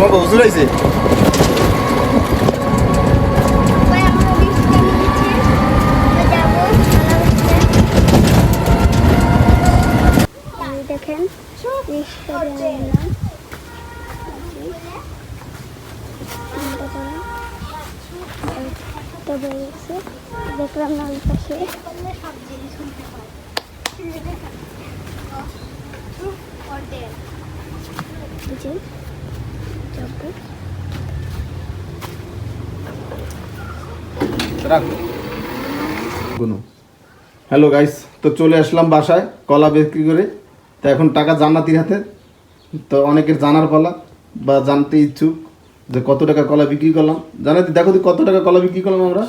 হুজুর আইছে? দেখেন। দেখলাম না ওই পাশে এই হ্যালো গাইস তো চলে আসলাম বাসায়, কলা বিক্রি করে। তো এখন টাকা জান্নাতির হাতে। তো অনেকের জানার পালা বা জানতে ইচ্ছুক যে কত টাকা কলা বিক্রি করলাম। জানাতি দেখো তো কত টাকা কলা বিক্রি করলাম আমরা।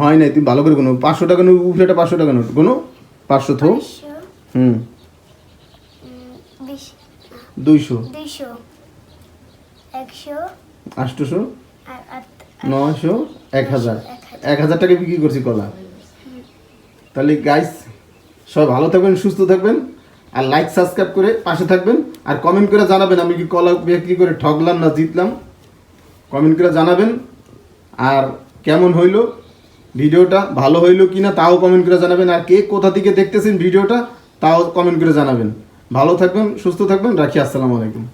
হয় নাই তুমি ভালো করে কোনো পাঁচশো টাকা নোট উফলেটা পাঁচশো টাকা নোট কোনো পাঁচশো থো। হুম। দুইশো। দুইশো। একশো। আটশোশো নশো এক হাজার। এক হাজার। এক হাজার টাকা বিক্রি করছি কলা। তাহলে গাইস সবাই ভালো থাকবেন সুস্থ থাকবেন আর লাইক সাবস্ক্রাইব করে পাশে থাকবেন আর কমেন্ট করে জানাবেন আমি কি কলা বিক্রি করে ঠকলাম না জিতলাম। কমেন্ট করে জানাবেন আর কেমন হইল ভিডিওটা ভালো হইল কি না তাও কমেন্ট করে জানাবেন আর কে কোথা থেকে দেখতেছেন ভিডিওটা তাও কমেন্ট করে জানাবেন। ভালো থাকবেন সুস্থ থাকবেন রাখি আসসালামু আলাইকুম।